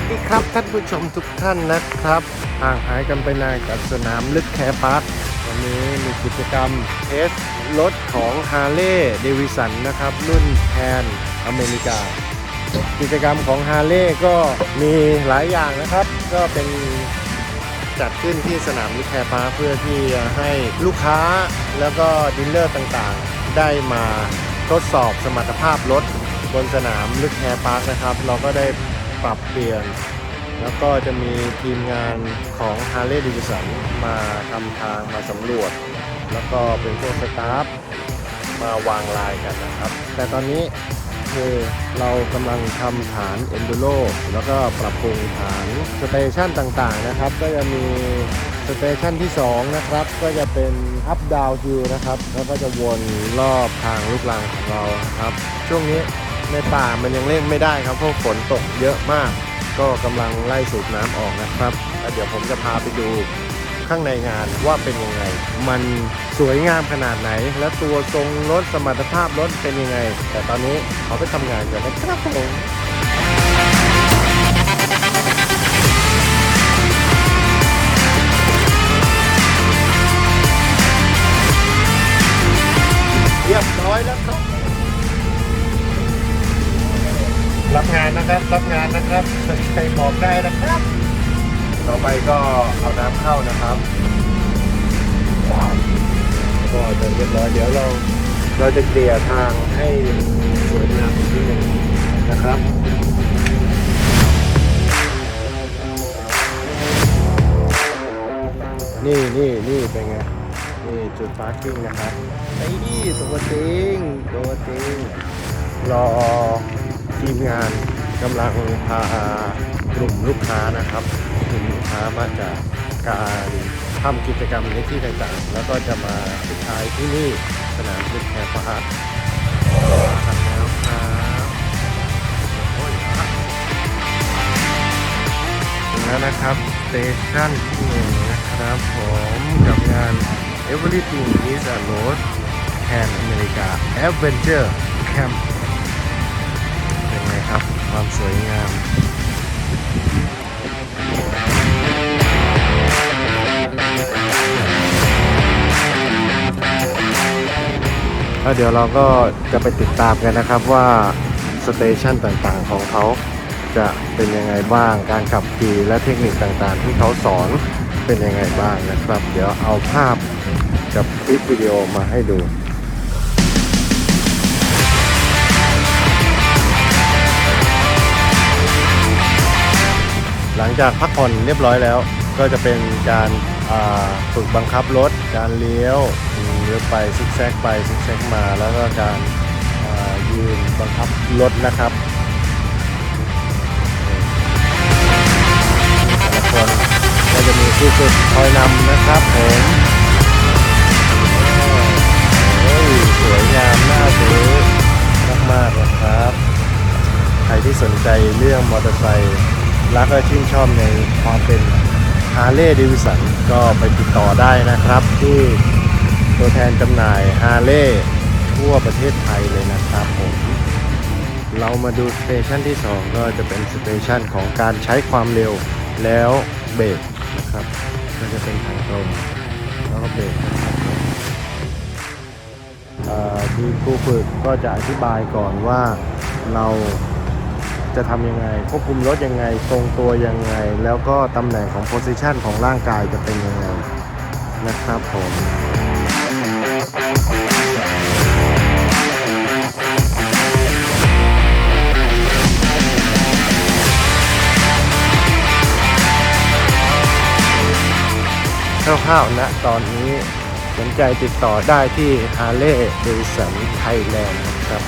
สวัสดีครับท่านผู้ชมทุกท่านนะครับห่างหายกันไปนานกับสนามลึกแคร์พาร์ควันนี้มีกิจกรรมเทสรถของฮาร์เลย์เดวิสันนะครับ รุ่นแทนอเมริกา กิจกรรมของฮาร์เลย์ก็มีหลายอย่างนะครับ ก็เป็นจัดขึ้นที่สนามลึกแคร์พาร์คเพื่อที่จะให้ลูกค้าแล้วก็ดีลเลอร์ต่างๆ ได้มาทดสอบสมรรถภาพรถบนสนามลึกแฮร์พาร์คนะครับ เราก็ได้ ปรับเปลี่ยน แล้วก็จะมีทีมงานของ Harley Davidson มาทำทางมาสำรวจ แล้วก็เป็นพวกสตาฟมาวางลายกันนะครับ แต่ตอนนี้คือเรากำลังทำฐาน Enduro แล้วก็ปรับปรุงฐานสเตชันต่างๆนะครับ ก็จะมีสเตชันที่ 2 นะครับ ก็จะเป็น Up Down Hill นะครับ แล้วก็จะวนรอบทางลูกลังของเราครับ ช่วงนี้ ในป่ามันยังเล่นไม่ได้ครับเพราะฝนตกเยอะมาก ก็กำลังไล่สูบน้ำออกนะครับแล้วเดี๋ยวผมจะพาไปดูข้างในงานว่าเป็นยังไง มันสวยงามขนาดไหน และตัวทรงรถสมรรถภาพรถเป็นยังไง แต่ตอนนี้เขาไปทำงานกันนะครับผมเรียบร้อยแล้วครับ รับงานนะครับ รับงานนะครับสนใจบอกได้นะครับ ต่อไปก็เอาน้ำเข้านะครับ ก็จะเรียบร้อยเดี๋ยวเราเราจะเกลี่ยทางให้สวยงามอีกทีหนึงนะครับนี่นี่นี่เป็นไง นี่จุดพาร์กิ้งนะครับไอ้นี่ตัวจริงตัวจริงรอ ทีมงานกำลังพากลุ่มลูกค้านะครับกลุ่มลูกค้ามาจากการทำกิจกรรมในที่ต่างๆ แล้วก็จะมาสุดท้ายที่นี่สนามลูกแคร์พาร์คทำแล้วครับถึงแล้วนะครับสเตชันที่หนึ่งนะครับผมกับงาน Everything is a Road แทนอเมริกา Adventure Camp ไงครับ ความสวยงามแล้วเดี๋ยวเราก็จะไปติดตามกันนะครับว่าสเตชันต่างๆของเขาจะเป็นยังไงบ้าง การขับขี่และเทคนิคต่างๆ ที่เขาสอนเป็นยังไงบ้างนะครับ เดี๋ยวเอาภาพกับคลิปวิดีโอมาให้ดู งจากพักผ่อนเรียบร้อยแล้ว ก็จะเป็นการฝึกบังคับรถ การเลี้ยวเลี้ยวไปซิกแซกไปซิกแซกมา แล้วก็การยืนบังคับรถนะครับแต่ละคนก็จะมีผู้ฝึกคอยนำนะครับผมโอ้ยสวยงามน่าซื้อมากๆนะครับ ใครที่สนใจเรื่องมอเตอร์ไซค์ และชื่นชอบในความเป็นฮาร์เลย์ดวิสันก็ไปติดต่อได้นะครับ ที่ตัวแทนจำหน่ายฮาร์เลย์ทั่วประเทศไทยเลยนะครับผมเรามาดูสเตชันที่ 2 ก็จะเป็นสเตชันของการใช้ความเร็วแล้วเบรกนะครับ ก็จะเป็นทางตรงแล้วก็เบรกนะครับทีมครูฝึกก็จะอธิบายก่อนว่าเรา จะทำยังไง ควบคุมรถยังไง ทรงตัวยังไง แล้วก็ตำแหน่งของโพซิชันของร่างกายจะเป็นยังไงนะครับผมคร่าวๆนะตอนนี้สนใจติดต่อได้ที่ Harley Davidson Thailand นะครับ